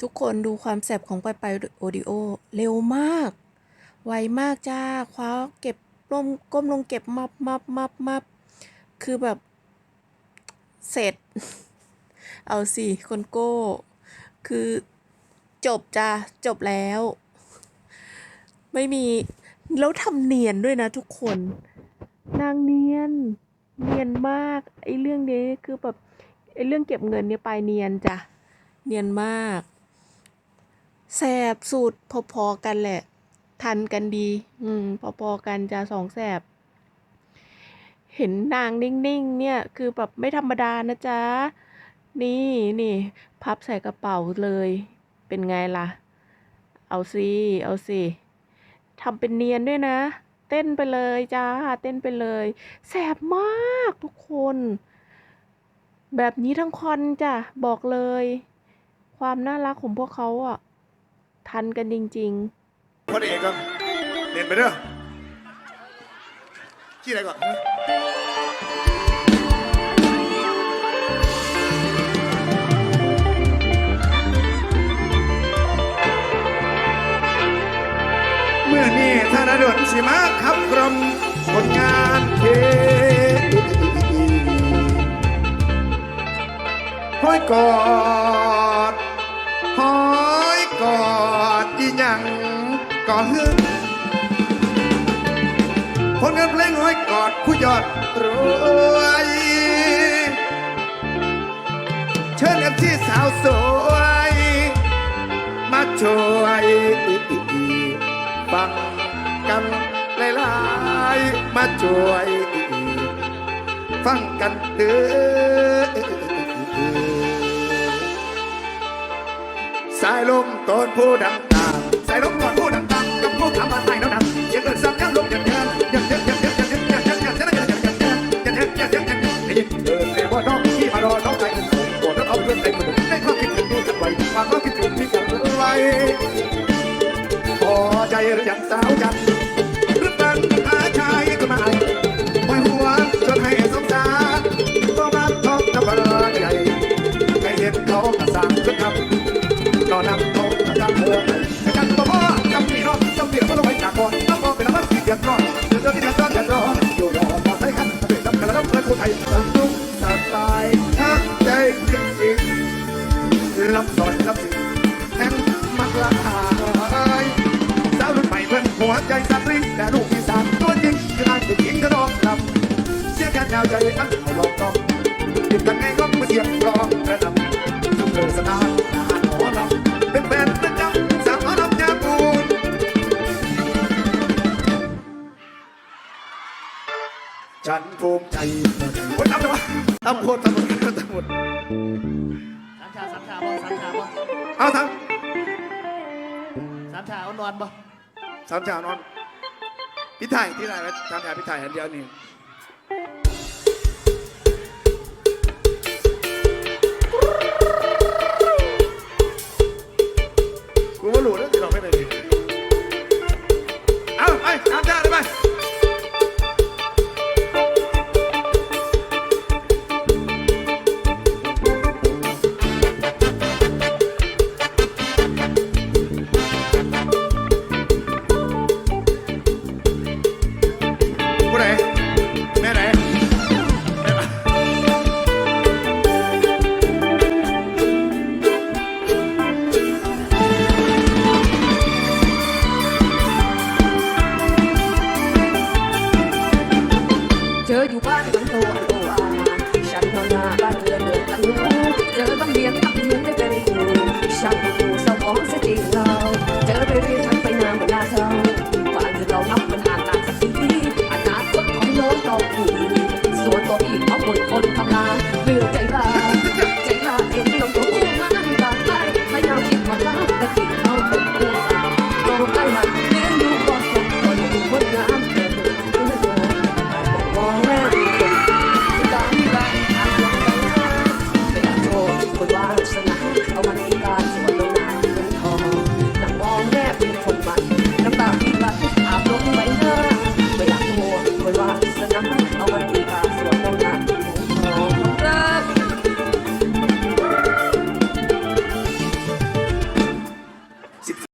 ทุกคนดูความแสบของไปไปโอดิโอ เร็วมาก ไวมากจ้า คว้าเก็บก้มก้มลงเก็บมับมับมับมับคือแบบ เสร็จ เอาสิคนโก้ คือจบจ้าจบแล้ว ไม่มี แล้วทำเนียนด้วยนะทุกคน นางเนียน เนียนมากไอ้เรื่องนี้คือแบบไอ้เรื่องเก็บเงินเนี่ยปลายเนียนจ้ะเนียนมาก แสบสูดพอๆกันแหละ ทันกันดี อืม พอๆกันจะสองแสบ เห็นนางนิ่งๆ เนี่ย คือแบบไม่ธรรมดานะจ๊ะ นี่นี่ พับใส่กระเป๋าเลย เป็นไงล่ะ เอาสิเอาสิทำเป็นเนียนด้วยนะ เต้นไปเลยจ้า เต้นไปเลย แสบมากทุกคน แบบนี้ทั้งคอนจ้ะ บอกเลย ความน่ารักของพวกเขาอะ ทันกันจริง พระเอกก็เด่นไปเด้อชื่ออะไรก่อนเมื่อนี้ธนดลสิมาขับกรมผลงานเพลงห้อยก่อน ลงานเพลงห้อยกอดคู่ยอดรวยเชิญกันที่สาวสวย มาช่วยฟังกันหลายๆมาช่วย ฟังกันเด้อสายลมต้นผู้ดัง เพื่อนใจคนหนึ่งในความคิดถึงมีกันไว้ความคิดถึงมีกันไว้พอใจหรือยังสาวจันหรือเป็นอาชายก็ม่ปล่อยหัวจนให้สงสารก็มาท้องทำอะไรใหญ่ให้เห็นเขากระสังจนทำนอนนั่งโต๊ะจังหัวแต่กันตัวพ่อจำปีนองจำเปียกก็ต้องไปจากก่อนต้องมอเป็นอะไรที่เดือดร้อนเดือดร้อนที่เดือดร้อนเดือดร้อนอยู่รอใช้กันเดือดร้อนกันแล้วเพื่อนคนไทยสนุก ใจสตรีแต่ลูกที่สามตัวจริงคือนางผู้หญิงกระดองดำเสียแค่แนวใจอันเอาลองต้องติดกันไงก็ไม่เสียงร้องกระดำเลิกสนานนาหอลำเป็นแฟนประจำสาวหอลำยาปูนฉันภูมิใจโอ้ยทำไมวะทำโคตรทำหมดทำหมดสามชาสามชาบ่สามชาบ่เอาทสามชาเอานอนบ่ สามชาวนอนพี่ไทยที่ไหนวะสามชาพี่ไทยอันเดียวนี่ Chơi